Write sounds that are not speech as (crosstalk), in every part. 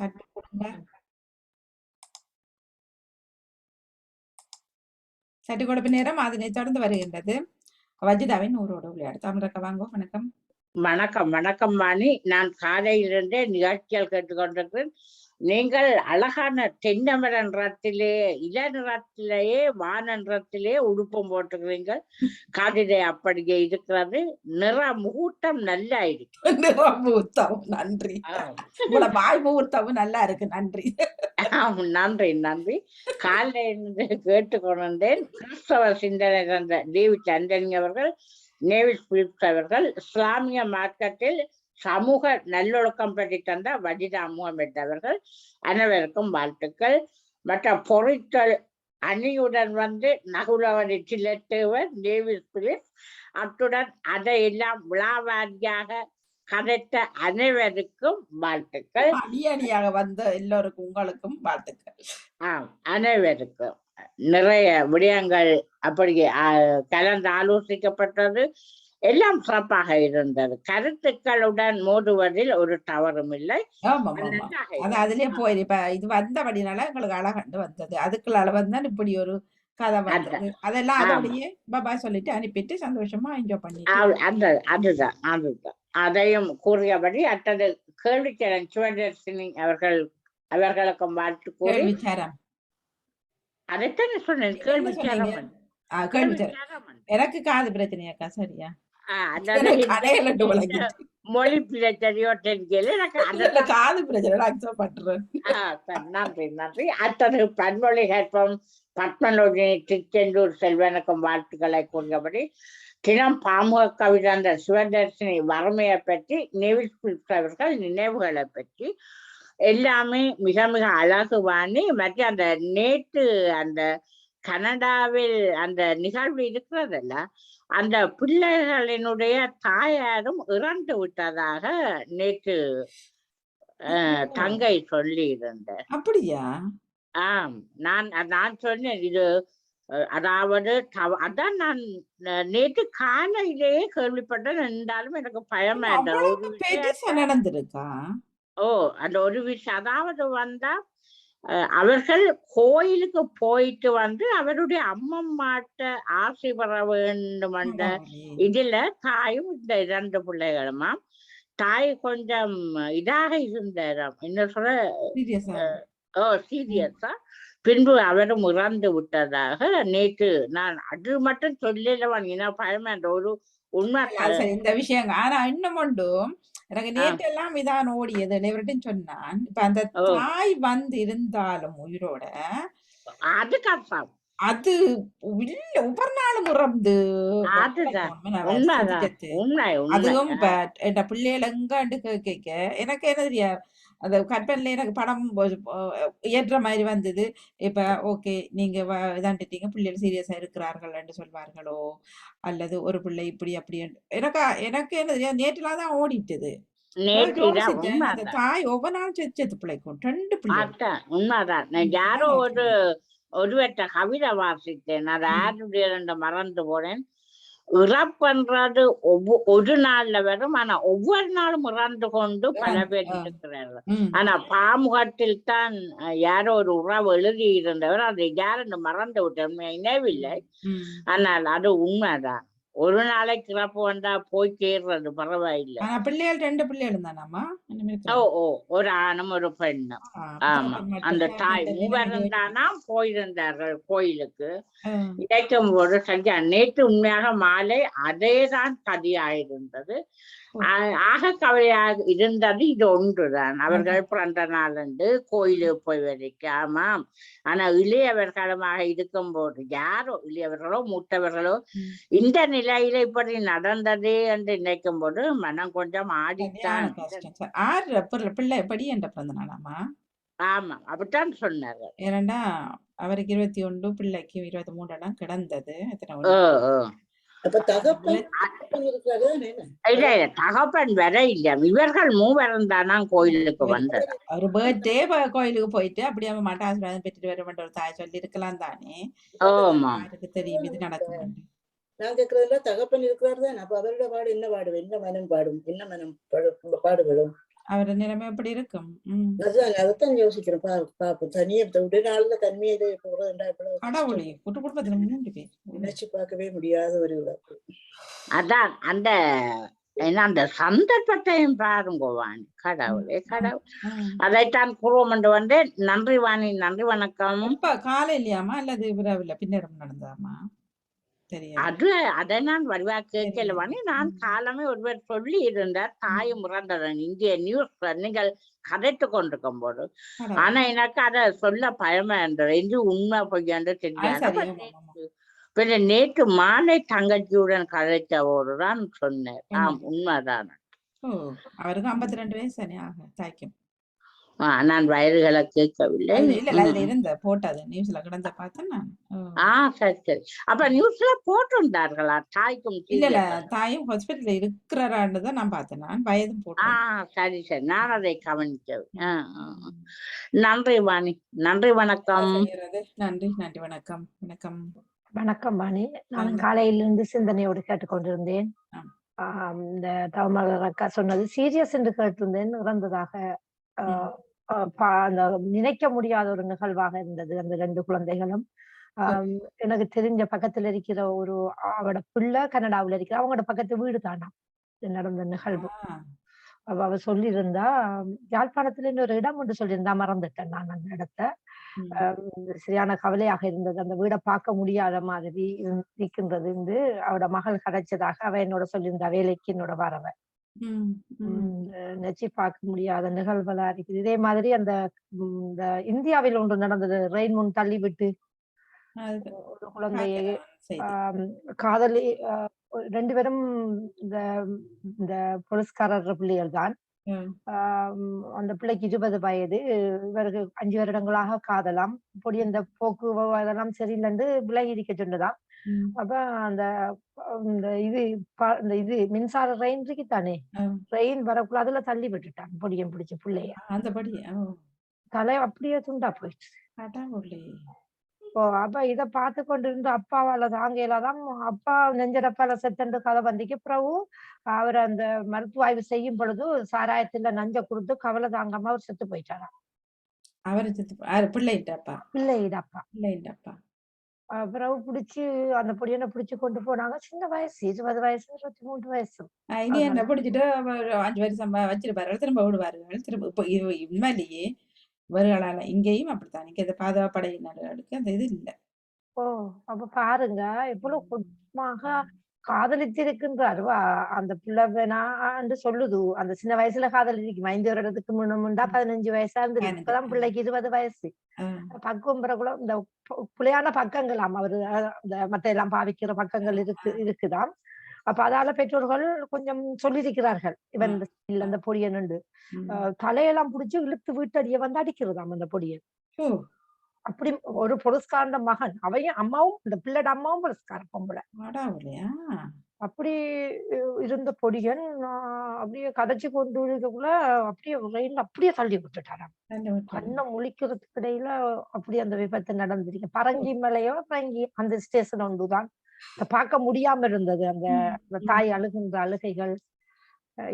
தட்டு கொடுங்க தட்டு கொடுப்பு நேரம் அதனை தொடர்ந்து வருகின்றது. வஜிதாவின் ஊரோடு விளையாடு தமிழக்க வாங்கோ. வணக்கம். வணக்கம் வணக்கம் வாணி நான் காலையிலிருந்தே நிகழ்ச்சிகள் கேட்டுக்கொண்டிருக்கிறேன். நீங்கள் அழகான தென்னமர நிறத்திலே இள நிறத்திலேயே வான நிறத்திலே உடுப்பம் போட்டுக்கிறீங்க காதிலே அப்படியே இருக்கிறது. நிற முகூர்த்தம் நல்லா இருக்கு (laughs) முகூர்த்தம் நன்றி வாய் முகூர்த்தமும் நல்லா இருக்கு நன்றி நன்றி. நன்றி காலையில இருந்து கேட்டுக்கொண்டிருந்தேன் கிறிஸ்தவ சிந்தனை தந்த டேவிட் அண்டனி அவர்கள் நேவிஸ் பிலிப்ஸ் அவர்கள் இஸ்லாமிய மார்க்கத்தில் சமூக நல்லொழுக்கம் பற்றி தந்த வஜிதா முகமது அவர்கள் அனைவருக்கும் வாழ்த்துக்கள். மற்ற பொறித்தல் அணியுடன் வந்து நகுலவரி சிலத்தேவர் டேவிஸ் பிலிப்ஸ் அத்துடன் அதையெல்லாம் விழாவாரியாக கதைத்த அனைவருக்கும் வாழ்த்துக்கள். அணி அணியாக வந்த எல்லோருக்கும் உங்களுக்கும் வாழ்த்துக்கள். ஆம் அனைவருக்கும். நிறைய விடயங்கள் அப்படியே ஆ, கலந்து ஆலோசிக்கப்பட்டது. எல்லாம் சிறப்பாக இருந்தது. கருத்துக்களுடன் மோதுவதில் ஒரு தவறும் இல்லை. அது. அதுலயே போயிரு. இப்ப இது வந்தபடினால எங்களுக்கு அழகண்டு வந்தது. அதுக்குள்ள வந்தா இப்படி ஒரு கதை வந்தது. அதெல்லாம். அதோடயே பாபா சொல்லிட்டு அனுப்பிட்டு சந்தோஷமா என்ஜாய் பண்ணிட்டு ஆ, அந்த அதுதான் அதுதான். அதையும் கூறியபடி அத்தது கேள்விச்சரன் சிவதர்சினி அவர்கள் அவர்களுக்கும் வாழ்த்து கூறி அதைத்தானே சொன்னேன்? கேள்விச்சரம். கேள்விச்சரம். எனக்கு காது பிரச்சனையாக்கா சரியா? மொழி பிரச்சனையோ தெரியல எனக்கு காது பிரச்சனை அக்செப்ட் பண்றேன். நன்றி நன்றி. அத்தனை பன்மொழி கற்பம். பத்மலோஜி திருச்செந்தூர் செல்வனுக்கும் வாழ்த்துக்களை கூறியபடி தினம் பாமுக கவிதாந்த சிவதர்சினி வறுமையை பற்றி நெவில் அவர்கள் நினைவுகளை பற்றி எல்லாமே மிக மிக அழகு வாணி மற்றும் அந்த நேற்று அந்த கனடாவில் அந்த நிகழ்வு இருக்கிறதல்ல. அந்த பிள்ளைகளினுடைய தாயாரும் இறந்து விட்டதாக நேற்று தங்கை சொல்லி இருந்தார் அப்படியா? ஆம். நான் நான் சொன்னேன் இது அதாவது தவ- அதான் நான் நேற்று காலையிலேயே கேள்விப்பட்டேன். இருந்தாலும் எனக்கு பயமா நடந்திருக்கா? ஓ அந்த ஒரு விஷயம் அதாவது வந்தா அவர்கள் கோயிலுக்கு போயிட்டு வந்து அவருடைய அம்மம்மாட்ட ஆசை பெற வேண்டும் என்ற இதுல தாயும் இந்த இரண்டு பிள்ளைகளுமா தாய் கொஞ்சம் இதாக இருந்தாராம் என்ன சொல்ல ஓ சீரியஸா பின்பு அவரும் இறந்து விட்டதாக நேற்று நான் அது மட்டும் சொல்லலவன். என்ன பயமா அந்த ஒரு உண்மை இந்த விஷயம். ஆனா இன்னும் உண்டும் எனக்கு நேற்று எல்லாம் இதான் ஓடியது. இவர்கிட்ட சொன்னான். இப்ப அந்த. தாய் வந்து இருந்தாலும் உயிரோட அது கஷ்டம் அது இல்ல ஒவ்வொரு நாளும். உண்மை அதுவும் உண்மை இப்ப என் பிள்ளைகள் எங்காண்டு கேட்க எனக்கு என்ன தெரியா அந்த கற்பனையில எனக்கு படம் ஏற்ற மாதிரி வந்தது. இப்ப ஓகே நீங்க வ- இதாண்டுட்டீங்க. பிள்ளைகள் சீரியஸா இருக்கிறார்கள் என்று சொல்வார்களோ? அல்லது ஒரு பிள்ளை இப்படி அப்படி எனக்கு எனக்கு என்ன நேற்றுலாம் தான் ஓடிட்டது. தாய் ஒவ்வொரு நாளும் செத்து பிள்ளைக்கும் ரெண்டு பிள்ளை உண்மைதான். நான் யாரோ ஒரு ஒருவற்ற கவிதை வாசித்தேன். அது ரெண்டு மறந்து போனேன். இறப்புன்றது ஒவ்வொ- ஒரு நாள்ல வரும் ஆனா ஒவ்வொரு நாளும் இறந்து கொண்டு பல பேர். இருக்கிறார்கள். ஆனா பாமுகத்தில் தான் யாரோ ஒரு உறவு எழுதி இருந்தவர் அதை யாருன்னு மறந்து விட்டேன் நினைவில்லை. ஆனால் அது உண்மைதான் ஒரு நாளைக்கு இறப்பு வந்தா போய் சேர்றது பரவாயில்லை. பிள்ளைகள் ரெண்டு பிள்ளைகள் தானாமா ஓ ஓ ஒரு ஆணும் ஒரு பெண்ணும். ஆமா. அந்த தாய் மூவரும் தானா போயிருந்தார்கள் கோயிலுக்கு. இணைக்கும் போது சரியா நேற்று உண்மையாக மாலை அதேதான் கதியாயிருந்தது. ஆ- ஆக கவலையாக இருந்தது இது ஒன்றுதான். அவர்கள் பிறந்த நாளன்று கோயிலுக்கு போய் வரைக்காமாம் ஆனா இளையவர்களுமாக இருக்கும்போது யாரோ இளையவர்களோ மூத்தவர்களோ. இந்த நிலையில இப்படி நடந்ததே என்று நினைக்கும் போது மனம் கொஞ்சம் ஆடித்தான் ஆறு பிள்ளை எப்படி என்ற பிறந்த நாளாமா ஆமா அப்படித்தான் சொன்னாரு. ஏனண்டா அவருக்கு இருபத்தி ஒன்று பிள்ளைக்கு இருபத்தி மூன்றெல்லாம் கிடந்தது. இல்ல இல்ல தகப்பன் வர இல்ல. இவர்கள் மூவரும் தானா கோயிலுக்கு வந்தது. ஒரு பர்த்டே கோயிலுக்கு போயிட்டு அப்படியே அவன் மாட்ட ஆசீர்வாதம் பெற்றுட்டு வர வேண்டிய ஒரு தாய் சொல்லி இருக்கலாம் தானே? ஆமா. தெரியும் இது நடக்கும் நான் கேக்குறதுல தகப்பன் இருக்கிறாரு தானே. அப்ப அவரோட பாடு என்ன பாடும் என்ன மனம் பாடும்? என்ன மனம் பாடு- பாடுபடும்? அவர நிலைமை எப்படி இருக்கும்? அதுதான் அதைத்தான் யோசிக்கிறேன். பா பாப்போம். தனியே விட நாள்ல தனிமையில போறதுண்டா இவ்வளவு. கடவுளே கூட்டு குடும்பத்துல மூன்று பேர். நினைச்சு பார்க்கவே முடியாத ஒரு இழப்பு அதான் அந்த என்ன அந்த சந்தர்ப்பத்தையும் பாருங்க வாணி கடவுளே கடவுள். அதைத்தான் கூறுவோம் வந்து நன்றி வாணி நன்றி வணக்கம். காலையிலயாமா அல்லது விரவில்ல பின்னரும் நடந்தாமா அது அதை நான் வடிவா கேட்கல. தெரியல. வாணி நான். காலமே ஒருவர் சொல்லி இருந்தார் தாயும் இறந்ததன் இந்திய நியூஸ்ல நீங்கள் கதைத்து கொண்டிருக்கும் போது. ஆனா எனக்கு அத சொல்ல பயமா இருந்தது இது உண்மை பொய்யாண்டு தெரியாது. பின்ன நேற்று மாலை தங்கச்சியுடன் கதைத்தவோடு தான் சொன்னேன் ஆம் உண்மை. உண்மைதான். அவருக்கு ஐம்பத்தி ரெண்டு வயசு தாய்க்கும் நான் வயதுகளை கேட்கவில்லை. இருந்த போட்டது நியூஸ்ல கிடந்த பார்த்தேன் நான். ஆ சரி சரி. அப்ப நியூஸ்ல போட்டிருந்தார்களா? தாய்க்கும் இல்ல ஆ? தாயும் ஹாஸ்பிட்டல்ல இருக்கிறாரான்னு தான் நான் பார்த்தேன். நான் வயதும் ஆ போட்டேன் சரி சரி. நான் அதை கவனிக்கவில்லை. ஆ, ஆ, ஆ. நன்றி வாணி. நன்றி வணக்கம். நன்றி நன்றி வணக்கம். வணக்கம். வணக்கம் வாணி. நான். காலையிலிருந்து சிந்தனையோடு கேட்டுக்கொண்டிருந்தேன். இந்த தவமலர் அக்கா சொன்னது சீரியஸ் என்று கேட்டிருந்தேன் இறந்ததாக அந்த நினைக்க முடியாத ஒரு நிகழ்வாக இருந்தது அந்த ரெண்டு குழந்தைகளும். எனக்கு தெரிஞ்ச பக்கத்துல இருக்கிற ஒரு அவட பிள்ளை கனடாவுல இருக்கிற அவங்களோட பக்கத்து வீடு தானா நடந்த நிகழ்வு. அவ அவ சொல்லியிருந்தா யாழ்ப்பாணத்துல இன்னொரு இடம் ஒன்று சொல்லியிருந்தா மறந்துட்டேன் நான் அந்த இடத்த. சரியான கவலையாக இருந்தது. அந்த வீடை பார்க்க முடியாத மாதிரி இருக்கின்றது என்று அவட மகள் கிடைச்சதாக அவ என்னோட சொல்லியிருந்தா வேலைக்கு என்னோட வரவ. ம், ம். நெச்சி பார்க்க முடியாத நிகழ்வுகளா இருக்குது. இதே மாதிரி அந்த இந்த இந்தியாவில் ஒன்று நடந்தது. ரெயின்முன் தள்ளி விட்டு அது ஒரு குழந்தையை பார்த்தேன் செய்தி. காதலி ரெண்டு பேரும் இந்த இந்த போலீஸ்காரர் பிள்ளைகள் தான். ம், அந்த பிள்ளைக்கு இருபது வயது. இவருக்கு அஞ்சு வருடங்களாக காதலாம். இப்படி இந்த போக்கு வ- அதெல்லாம் சரியில்லைன்னு விலகி இருக்க சொன்னதாம். ம், அப்ப அந்த இந்த இது இந்த இது மின்சார ரெயின் இருக்கு தானே. ரெயின் வரக்குள்ள அதுல தள்ளி விட்டுட்டான் பொடியம் பிடிச்ச பிள்ளைய. அந்தபடி ஓ. தலை அப்படியே துண்டா போயிடுச்சு. ஓ அப்ப இத பார்த்து கொண்டிருந்த அப்பாவால தாங்கையிலாதான் அப்பா நெஞ்சடப்பால செத்தண்டு கதை வந்திக்கு பிறகு அவர் அந்த மருத்துவ ஆய்வு செய்யும் பொழுது சாராயத்துல நஞ்ச கொடுத்து கவலை தாங்காம அவர் செத்து போயிட்டாராம். அவரு செத்து போ- யாரு பிள்ளைகிட்டப்பா பிள்ளையிட அப்பா பிறகு பிடிச்சு அந்த பொடியனை பிடிச்சு கொண்டு போனாங்க. சின்ன வயசு இருபது வயசு இருபத்தி மூன்று வயசு. இனி என்ன பிடிச்சிட்டு அஞ்சு வருஷம் வச்சிருப்பாரு. திரும்ப விடுவார்கள் திரும்ப இப்போ உண்மையிலேயே வருகளால இங்கேயும் அப்படித்தான். இங்க இந்த பாதுகாப்படையினர்களுக்கு அந்த இது இல்ல. ஓ அப்ப பாருங்க. எவ்வளவு குடும்பமாக காதலிச்சிருக்கின்றாரு வா- அந்த பிள்ளை வேணான்னு சொல்லுது. அந்த சின்ன வயசுல காதலிக்கும் ஐந்து வருடத்துக்கு முன்னமுண்டா பதினஞ்சு வயசா பதினஞ்சு, இப்பதான். பிள்ளைக்கு இருபது வயசு. பக்குவம் பிறகுல இந்த புலையான பக்கங்களாம் அவரு இந்த மத்த எல்லாம் பாவிக்கிற பக்கங்கள் இருக்கு இருக்குதாம். அப்ப அதால பெற்றோர்கள் கொஞ்சம் சொல்லியிருக்கிறார்கள். இவன் இந்த இல்ல அந்த. அஹ், தலையெல்லாம் புடிச்சு இழுத்து வீட்டடிய வந்து அடிக்கிறதாம் அந்த பொடியன். அப்படி ஒரு பொருஸ்காரண்ட மகன். அவையும் அம்மாவும் இந்த பிள்ளைட அம்மாவும் பொருஸ்கார பொம்பளை. அப்படி இருந்த பொடியன் அப்படியே கதைச்சு கொண்டு இருக்கக்குள்ள அப்படியே ரயில் அப்படியே தள்ளி விட்டுட்டாராம் கண்ணை முழிக்கிறதுக்கு இடையில அப்படி அந்த விபத்து நடந்திருக்கு. பரங்கி மலையோ பரங்கி அந்த ஸ்டேஷன் ஒன்றுதான் பார்க்க முடியாம இருந்தது அந்த தாய் அழுகின்ற அழுகைகள்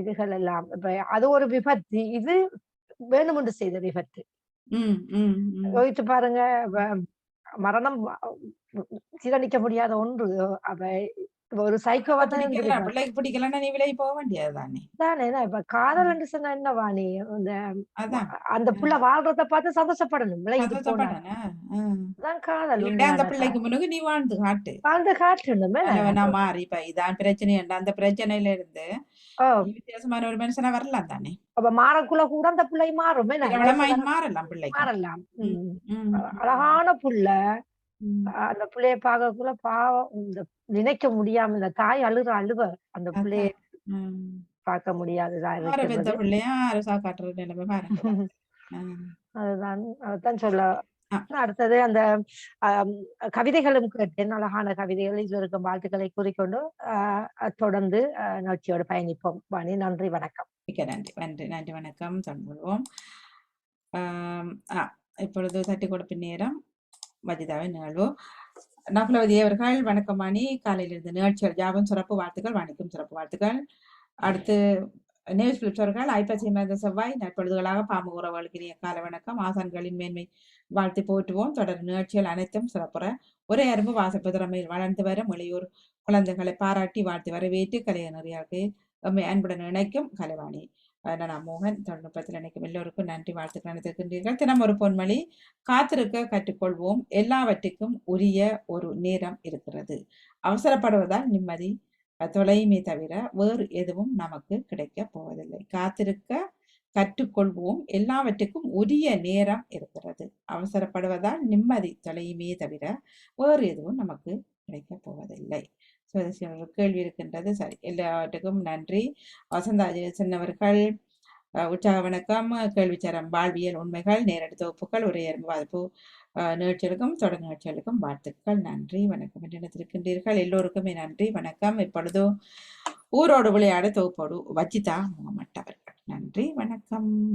இதுகள் எல்லாம். இப்ப அது ஒரு விபத்து. இது வேணுமென்று செய்த விபத்து. ம், ம், ம். யோசிச்சு பாருங்க வ- மரணம் அஹ், சீரழிக்க முடியாத ஒன்று அவ ஒரு சைக்கோவா தான் பிள்ளைக்கு பிடிக்கலன்னா நீ விலகி போக வேண்டியதுதானே? தானே இப்ப காதல் என்று சொன்னா என்னவா நீ இந்த அதான். அந்த புள்ள வாழ்றத பார்த்து சந்தோஷப்படணும் தான் காதல் இல்ல அந்த பிள்ளைக்கு முன்னுக்கு நீ வாழ்ந்து காட்டு. வாழ்ந்து காட்டணுமே. நான் மாறி இப்ப இதான் பிரச்சனை அந்த பிரச்சனையில இருந்து வித்தியாசமான ஒரு மனுஷனா வரலாம் தானே? அப்ப மாறக்குள்ள கூட அந்த பிள்ளை மாறுமே. மாறலாம் பிள்ளைக்கு. மாறலாம். அழகான புள்ள. ம். அந்த பிள்ளைய பார்க்கக்குள்ள பாவம் இந்த நினைக்க முடியாம இந்த தாய் அழுற அழுவ அந்த பிள்ளைய ம். பார்க்க முடியாததா ஆறு பெத்த இருக்கிறது பிள்ளையா அரசா காட்டுற நிலைமை பாருங்க ம். அதுதான் அதான் சொல்ல ஆ. அடுத்தது அந்த கவிதைகளும் கேட்டேன் அழகான கவிதைகள். இதுல இருக்கும் வாழ்த்துக்களை கூறிக்கொண்டு ஆஹ், தொடர்ந்து ஆஹ், நிகழ்ச்சியோடு பயணிப்போம். வாணி நன்றி வணக்கம். மிக்க நன்றி நன்றி நன்றி வணக்கம். தொடர்புகொள்வோம் ஆம், ஆ இப்பொழுது தட்டி கொடுப்பின் நேரம் மஜிதாவின் நிகழ்வு நகுலவதி அவர்கள் வணக்கம் வாணி காலையிலிருந்து நிகழ்ச்சிகள் ஜாபம் சிறப்பு வாழ்த்துக்கள் வாணிக்கும் சிறப்பு வாழ்த்துக்கள். அடுத்து நியூஸ் அவர்கள் ஐப்பசி மாத செவ்வாய் நற்பொழுதுகளாக பாம்பு உறவுகளுக்கு இனிய கால வணக்கம். ஆசான்களின் மேன்மை வாழ்த்து போற்றுவோம். தொடர் நிகழ்ச்சிகள் அனைத்தும் சிறப்புற ஒரே அரும்பு வாசப்பு திறமையில் வளர்ந்து வர மொழியூர் குழந்தைகளை பாராட்டி வாழ்த்து வரவேற்று கலையனரியாருக்கு எம்மை அன்புடன் இணைக்கும் கலைவாணி. நான் மோகன் தொழில்நுட்பத்தில் நினைக்கும் எல்லோருக்கும் நன்றி வாழ்த்துக்கள் அனைத்திருக்கின்றீர்கள் தினம் ஒரு பொன்மொழி. காத்திருக்க கற்றுக்கொள்வோம். எல்லாவற்றுக்கும் உரிய ஒரு நேரம் இருக்கிறது. அவசரப்படுவதால் நிம்மதி தொலையுமே தவிர வேறு எதுவும் நமக்கு கிடைக்கப் போவதில்லை. காத்திருக்க கற்றுக்கொள்வோம். எல்லாவற்றுக்கும் உரிய நேரம் இருக்கிறது. அவசரப்படுவதால் நிம்மதி தொலையுமே தவிர வேறு எதுவும் நமக்கு கிடைக்கப் போவதில்லை. ஸோ கேள்வி இருக்கின்றது. சரி எல்லாவற்றுக்கும் நன்றி. வசந்தாஜி ஜெயசன் அவர்கள் உற்சாக வணக்கம். கேள்விச்சரம் வாழ்வியல் உண்மைகள் நேரடி தொகுப்புகள் உரையர் வாய்ப்பு நிகழ்ச்சிகளுக்கும் தொடர் நிகழ்ச்சிகளுக்கும் வாழ்த்துக்கள் நன்றி வணக்கம் என்று நினைத்திருக்கின்றீர்கள். எல்லோருக்குமே நன்றி வணக்கம். இப்பொழுதோ ஊரோடு விளையாட தொகுப்போடு வச்சிதா முகமட்டவர்கள் நன்றி வணக்கம்.